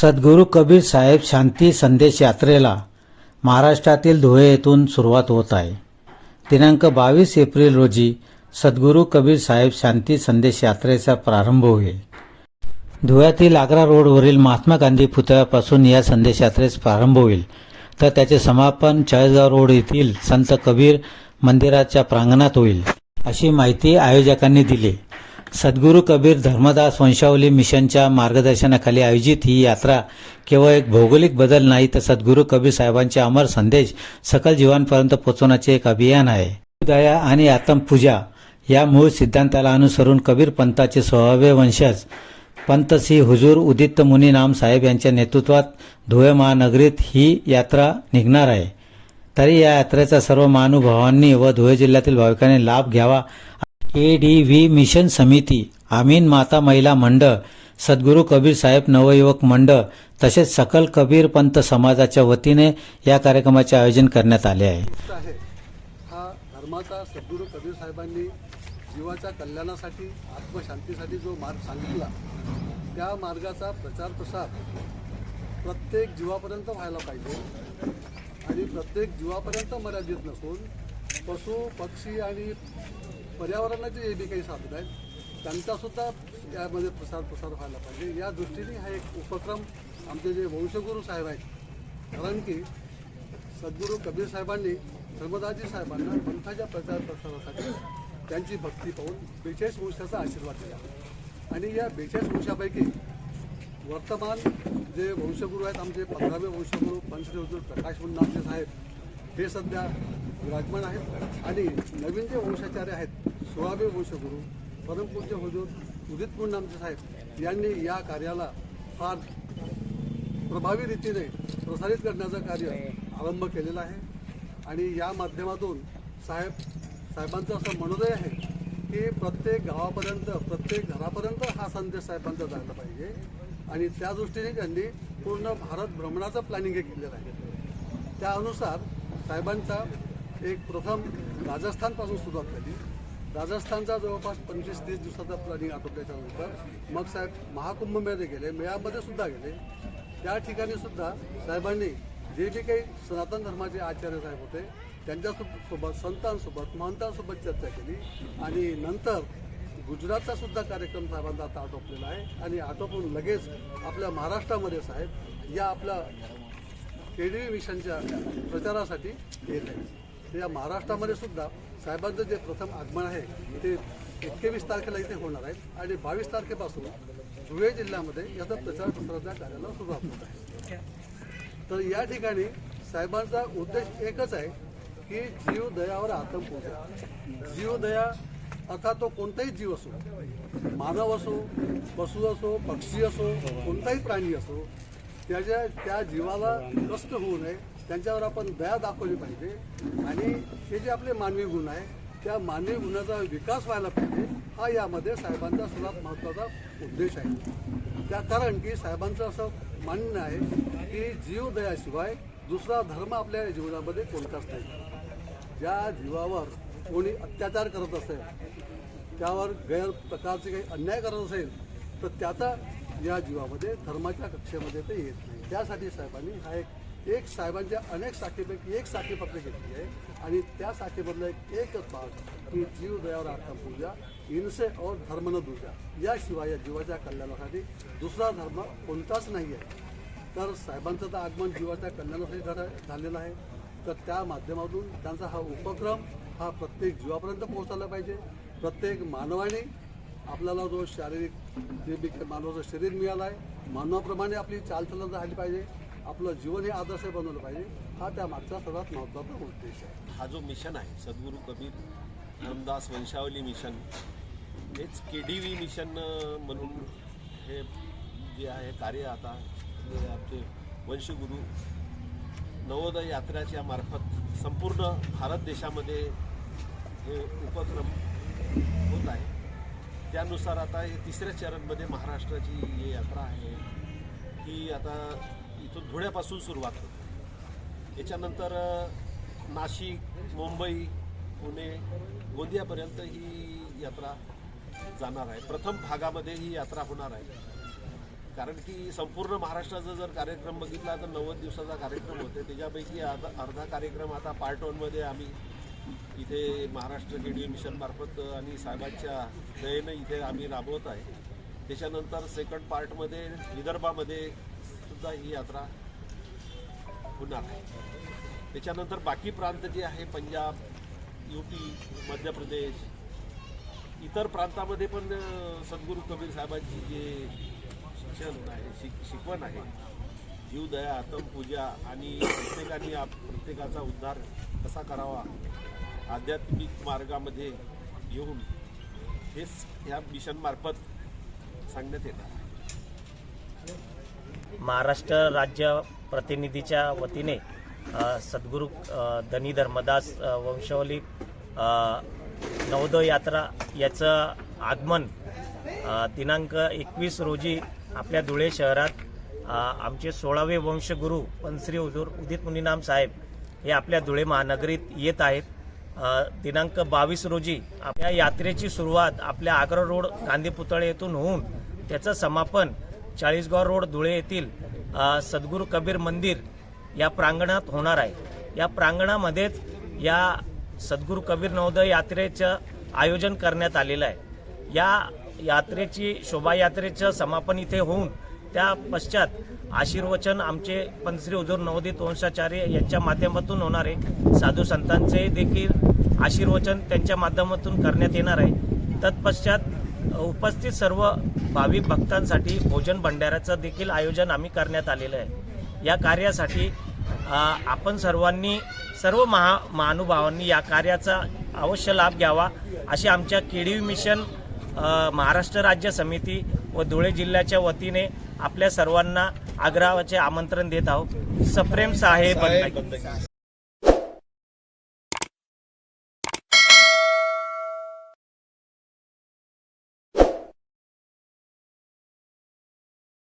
सद्गुरू कबीर साहेब शांती संदेश यात्रेला महाराष्ट्रातील धुळे येथून सुरुवात होत आहे. दिनांक बावीस एप्रिल रोजी सद्गुरू कबीर साहेब शांती संदेश यात्रेचा प्रारंभ होईल. धुळ्यातील आग्रा रोडवरील महात्मा गांधी पुतळ्यापासून या संदेश यात्रेस प्रारंभ होईल. तर त्याचे समापन चाळीसगाव रोड येथील संत कबीर मंदिराच्या प्रांगणात होईल अशी माहिती आयोजकांनी दिली. सद्गुरू कबीर धर्मदास वंशावली मिशनच्या मार्गदर्शनाखाली आयोजित ही यात्रा केवळ एक भौगोलिक बदल नाही तर सद्गुरू कबीर साहेबांचे अमर संदेश सकल जीवांपर्यंत पोहोचवण्याचे एक अभियान आहे. दया आणि आत्मपूजा या मूळ सिद्धांताला अनुसरून कबीर पंथाचे सोळावे वंशज पंत श्री हुजूर उदित मुनी नाम साहेब यांच्या नेतृत्वात धुळे महानगरीत ही यात्रा निघणार आहे. तरी या यात्रेचा सर्व महानुभावांनी व धुळे जिल्ह्यातील भाविकांनी लाभ घ्यावा ए डी व्ही मिशन समिती आमीन माता महिला मंडळ सद्गुरू कबीर साहेब नवयुवक मंडळ तसेच सकल कबीर पंत समाजाच्या वतीने या कार्यक्रमाचे आयोजन करण्यात आले आहे. आहे. हा धर्माचा सद्गुरू कबीर साहेबांनी जीवाच्या कल्याणासाठी आत्मशांतीसाठी जो मार्ग सांगितला त्या मार्गाचा प्रचार प्रसार प्रत्येक जीवापर्यंत व्हायला पाहिजे. आणि प्रत्येक जीवापर्यंत मर्यादित नसून पशु पक्षी आणि पर्यावरणाचे जे बी काही साधन आहेत. त्यांचासुद्धा यामध्ये प्रसार प्रसार व्हायला पाहिजे. या दृष्टीने हा एक उपक्रम आमचे जे वंशगुरू साहेब आहेत कारण की सद्गुरू कबीर साहेबांनी धर्मदाजी साहेबांना पंथाच्या प्रचार प्रसारासाठी त्यांची भक्ती पाहून बेचाळीस वंशाचा आशीर्वाद दिला. आणि या बेचाळीस वंशापैकी वर्तमान जे वंशगुरू आहेत आमचे पंधरावे वंशगुरू पंचदेवजूर प्रकाश मुन्नामचे साहेब हे सध्या विराजमान आहेत. आणि नवीन जे वंशाचार्य आहेत सोळावे वंशगुरू परमपूज्य हुजूर उदित पुंडामचे साहेब यांनी या कार्याला फार प्रभावी रीतीने प्रसारित करण्याचं कार्य आरंभ केलेला आहे. आणि या माध्यमातून साहेब साहेबांचं असं मनोदय आहे की प्रत्येक गावापर्यंत प्रत्येक घरापर्यंत हा संदेश साहेबांचा जायला पाहिजे. आणि त्या दृष्टीने त्यांनी पूर्ण भारत भ्रमणाचं प्लॅनिंग हे केलेलं आहे. त्यानुसार साहेबांचा एक प्रथम राजस्थानपासून सुरुवात झाली. राजस्थानचा जवळपास पंचवीस तीस दिवसाचा प्लॅनिंग आटोपल्याच्यानंतर मग साहेब महाकुंभमेळ्यात गेले मेळ्यामध्ये सुद्धा गेले. त्या ठिकाणी सुद्धा साहेबांनी जे जे काही सनातन धर्माचे आचार्य साहेब होते त्यांच्यासोबत संतांसोबत महंतांसोबत चर्चा केली आणि नंतर गुजरातचा सुद्धा कार्यक्रम साहेबांचा आता आटोपलेला आहे आणि आटोपून लगेच आपल्या महाराष्ट्रामध्ये साहेब या आपल्या के डी मिशनच्या प्रचारासाठी येत आहे या महाराष्ट्रामध्ये सुद्धा साहेबांचं जे प्रथम आगमन आहे ते एकवीस तारखेला इथे होणार आहे आणि बावीस तारखेपासून धुळे जिल्ह्यामध्ये याचा प्रचार प्रसाराच्या कार्याला सुरुवात होत आहे. तर या ठिकाणी साहेबांचा उद्देश एकच आहे की जीव दयावर आत्मपूजा जीव दया अर्थात तो कोणताही जीव असो मानव असो पशु असो पक्षी असो कोणताही प्राणी असो त्याच्या त्या जीवाला कष्ट होऊ नये. त्यांच्यावर आपण दया दाखवली पाहिजे. आणि हे जे आपले मानवी गुण आहे त्या मानवी गुणाचा विकास व्हायला पाहिजे हा यामध्ये साहेबांचा सर्वात महत्त्वाचा उद्देश आहे. त्या कारण की साहेबांचं असं मान्य आहे की जीव दयाशिवाय दुसरा धर्म आपल्या जीवनामध्ये कोणताच नाही. ज्या जीवावर कोणी अत्याचार करत असेल त्यावर गैर प्रकारचे काही अन्याय करत असेल तर त्याचा या जीवामध्ये धर्माच्या कक्षेमध्ये ते येत नाही. त्यासाठी साहेबांनी हा एक एक साहेबांच्या अनेक साठीपैकी एक साखी फक्त घेतली आहे. आणि त्या साठीमधला एक एकच भाग की जीव दयावर आत्मपूजा इनसे और धर्म न दुजा याशिवाय या जीवाच्या कल्याणासाठी दुसरा धर्म कोणताच नाही आहे. तर साहेबांचं तर आगमन जीवाच्या कल्याणासाठी झालं झालेलं आहे. तर त्या माध्यमातून त्यांचा हा उपक्रम हा प्रत्येक जीवापर्यंत पोहोचायला पाहिजे. प्रत्येक मानवाने आपल्याला जो शारीरिक जे बी मानवाचं शरीर मिळालं आहे मानवाप्रमाणे आपली चालचलन राहिली पाहिजे. आपलं जीवन हे आदर्श बनवलं पाहिजे. हा त्या मागचा सर्वात महत्त्वाचा उद्देश आहे. हा जो मिशन आहे सद्गुरू कबीर रामदास वंशावली मिशन हेच के डी व्ही मिशन म्हणून हे जे आहे कार्य आता आपले आमचे वंशगुरू नवोदय यात्राच्या मार्फत संपूर्ण भारत देशामध्ये हे उपक्रम होत आहे. त्यानुसार आता हे तिसऱ्या चरणमध्ये महाराष्ट्राची ही यात्रा आहे. ही आता इथून धुळ्यापासून सुरुवात होते. याच्यानंतर नाशिक मुंबई पुणे गोंदियापर्यंत ही यात्रा जाणार आहे. प्रथम भागामध्ये ही यात्रा होणार आहे. कारण की संपूर्ण महाराष्ट्राचा जर कार्यक्रम बघितला तर नव्वद दिवसाचा कार्यक्रम होते. त्याच्यापैकी अर्धा अर्धा कार्यक्रम आता पार्ट वनमध्ये आम्ही इथे महाराष्ट्र केडी मिशनमार्फत आणि साहेबांच्या दयेनं इथे आम्ही राबवत आहे. त्याच्यानंतर सेकंड पार्टमध्ये विदर्भामध्ये सुद्धा ही यात्रा होणार आहे. त्याच्यानंतर बाकी प्रांत जे आहे पंजाब यूपी मध्य प्रदेश इतर प्रांतामध्ये पण सद्गुरू कबीर साहेबांची जे शिक्षण आहे शिक शिकवण आहे जीवदया आत्मपूजा आणि प्रत्येकाने आप प्रत्येकाचा उद्धार कसा करावा आध्यात्मिक मार्गामध्ये येऊन हेच ह्या मिशनमार्फत सांगण्यात येणार. महाराष्ट्र राज्य प्रतिनिधीच्या वतीने सद्गुरू धनी धर्मदास वंशावली नवोदय यात्रा याचं आगमन दिनांक एकवीस रोजी आपल्या धुळे शहरात आमचे सोळावे वंशगुरू पंश्री उदूर उदित मुनीनाम साहेब हे आपल्या धुळे महानगरीत येत आहेत. दिनांक बावीस रोजी आपल्या यात्रेची सुरुवात आपल्या आग्रा रोड गांधी पुतळे येथून होऊन त्याचं समापन चाळीसगाव रोड धुळे येथील सद्गुरु सद्गुरू कबीर मंदिर या प्रांगणात होणार आहे. या प्रांगणामध्येच या सद्गुरू कबीर नवोदय यात्रेचं आयोजन करण्यात आलेलं आहे. या यात्रेची शोभायात्रेचं समापन इथे होऊन त्या पश्चात आशीर्वचन आमचे पंचश्री उजूर नवोदित वंशाचार्य यांच्या माध्यमातून होणारे साधू संतांचे देखील आशीर्वचन त्यांच्या माध्यमातून करण्यात येणार आहे. तत्पश्चात उपस्थित सर्व भाविक भक्तांसाठी भोजन भंडाऱ्याचं देखील आयोजन आम्ही करण्यात आलेलं आहे. या कार्यासाठी आपण सर्वांनी सर्व महा महानुभावांनी या कार्याचा अवश्य लाभ घ्यावा अशी आमच्या केडीव्ही मिशन महाराष्ट्र राज्य समिती व धुळे जिल्ह्याच्या वतीने आपल्या सर्वांना आग्रहाचे आमंत्रण देत आहोत. सप्रेम साहेब